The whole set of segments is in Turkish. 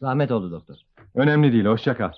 Zahmet oldu doktor. Önemli değil, hoşça kal.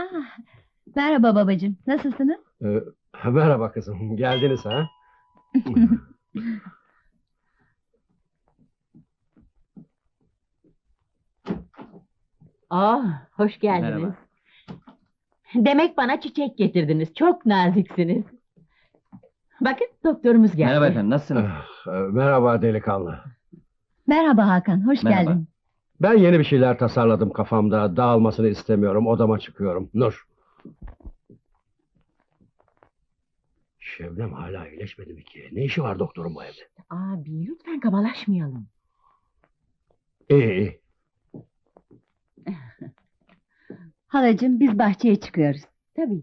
Ah, merhaba babacığım. Nasılsınız? Ee, merhaba kızım, geldiniz ha? Aa, hoş geldiniz. Merhaba. Demek bana çiçek getirdiniz. Çok naziksiniz. Bakın doktorumuz geldi. Merhaba efendim, nasılsınız? Ee, merhaba delikanlı. Merhaba Hakan. Hoş Merhaba. geldin. Ben yeni bir şeyler tasarladım kafamda. Dağılmasını istemiyorum. Odama çıkıyorum. Nur. Şebnem hala iyileşmedi mi ki? Ne işi var doktorun bu evde? Abi lütfen kabalaşmayalım. İyi iyi. Halacığım biz bahçeye çıkıyoruz. Tabii.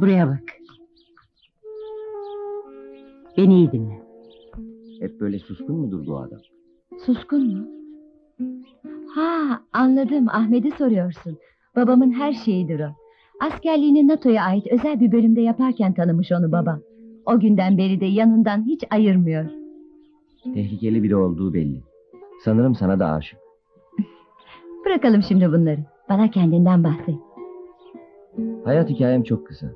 Buraya bak. Beni iyi dinle. Hep böyle suskun mudur bu adam? Suskun mu? Ha anladım. Ahmet'i soruyorsun. Babamın her şeyidir o. Askerliğini NATO'ya ait özel bir bölümde yaparken tanımış onu babam. O günden beri de yanından hiç ayırmıyor. Tehlikeli biri olduğu belli. Sanırım sana da aşık. Bırakalım şimdi bunları. Bana kendinden bahset. Hayat hikayem çok kısa.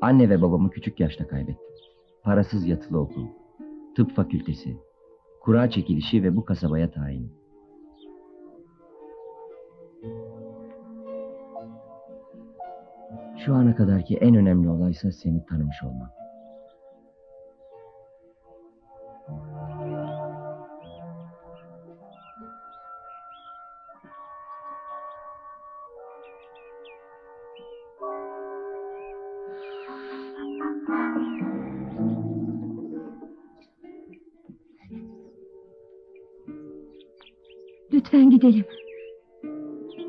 Anne ve babamı küçük yaşta kaybettim. Parasız yatılı okul, tıp fakültesi, kura çekilişi ve bu kasabaya tayin. Şu ana kadarki en önemli olaysa seni tanımış olmam. Lütfen gidelim.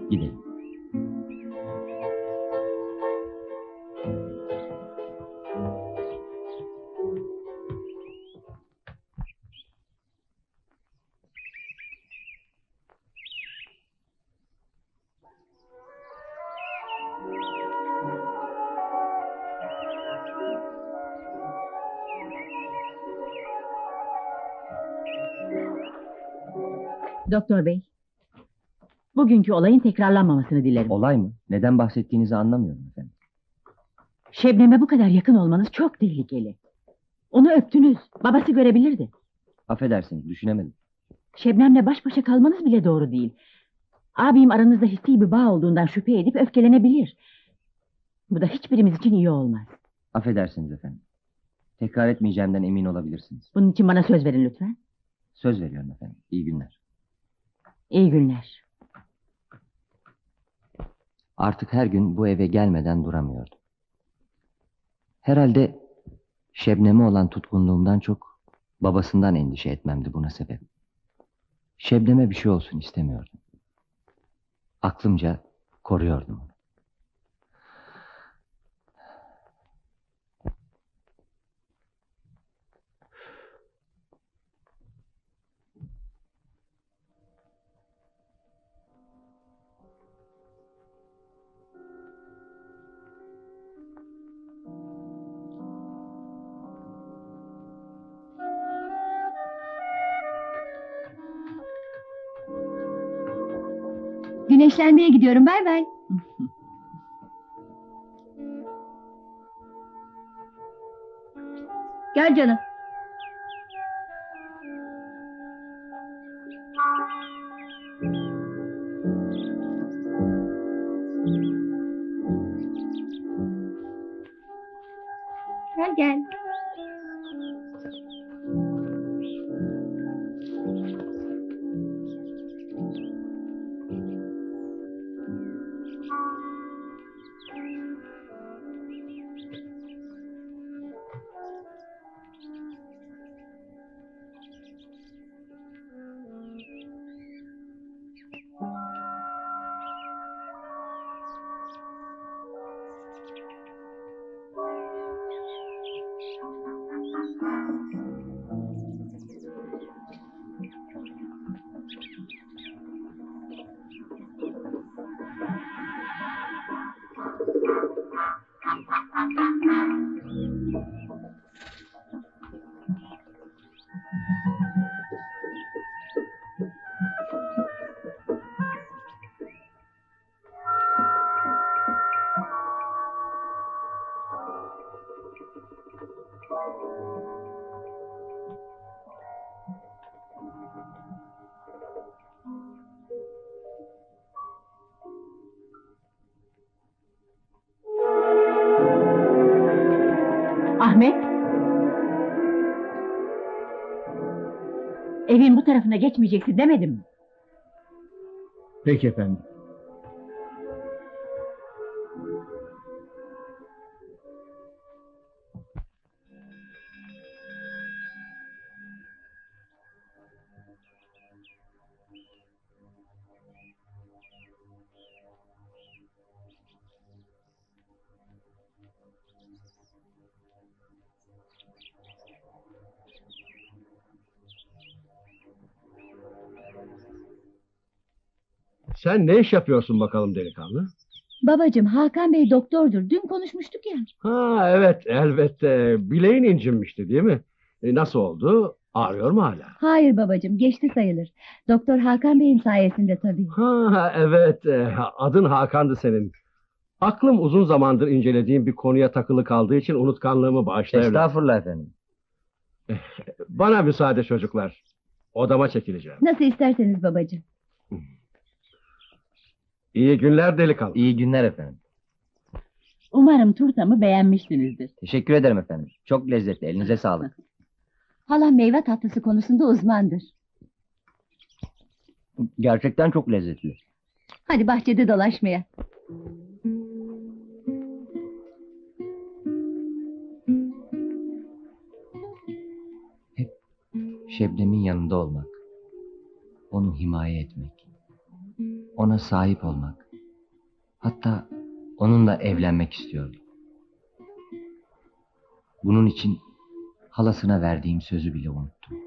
Gidelim. Doktor bey. Bugünkü olayın tekrarlanmamasını dilerim. Olay mı? Neden bahsettiğinizi anlamıyorum efendim. Şebnem'e bu kadar yakın olmanız çok tehlikeli. Onu öptünüz. Babası görebilirdi. Affedersiniz, düşünemedim. Şebnem'le baş başa kalmanız bile doğru değil. Abim aranızda hissi bir bağ olduğundan şüphe edip öfkelenebilir. Bu da hiçbirimiz için iyi olmaz. Affedersiniz efendim. Tekrar etmeyeceğimden emin olabilirsiniz. Bunun için bana söz verin lütfen. Söz veriyorum efendim. İyi günler. İyi günler. Artık her gün bu eve gelmeden duramıyordum. Herhalde Şebnem'e olan tutkunluğumdan çok babasından endişe etmemdi buna sebep. Şebnem'e bir şey olsun istemiyordum. Aklımca koruyordum onu. Güneşlenmeye gidiyorum. Bay bay. Gel canım. Gel gel. Tarafına geçmeyeceksin demedim mi? Peki efendim. Sen ne iş yapıyorsun bakalım delikanlı? Babacığım Hakan Bey doktordur. Dün konuşmuştuk ya. Ha evet elbette. Bileğin incinmişti değil mi? E, nasıl oldu? Ağrıyor mu hala? Hayır babacığım geçti sayılır. Doktor Hakan Bey'in sayesinde tabii. Ha evet e, adın Hakan'dı senin. Aklım uzun zamandır incelediğim bir konuya takılı kaldığı için unutkanlığımı bağışla evlat. Estağfurullah efendim. Bana müsaade çocuklar. Odama çekileceğim. Nasıl isterseniz babacığım. İyi günler delikanlı. İyi günler efendim. Umarım turtamı beğenmişsinizdir. Teşekkür ederim efendim. Çok lezzetli. Elinize sağlık. Halam meyve tatlısı konusunda uzmandır. Gerçekten çok lezzetli. Hadi bahçede dolaşmaya. Şebnem'in yanında olmak. Onu himaye etmek. Ona sahip olmak. Hatta onunla evlenmek istiyordum. Bunun için halasına verdiğim sözü bile unuttum.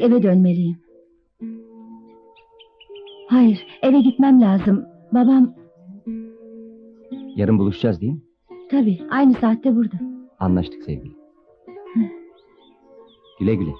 Artık eve dönmeliyim. Hayır, eve gitmem lazım. Babam, Yarın buluşacağız değil mi? tabii, aynı saatte burada. Anlaştık sevgili. Güle güle.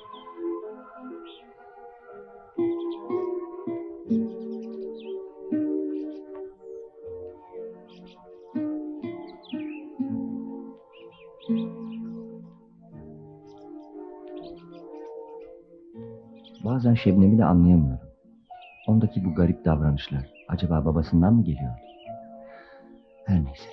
Bazen Şebnem'i de anlayamıyorum. Ondaki bu garip davranışlar acaba babasından mı geliyordu? Her neyse.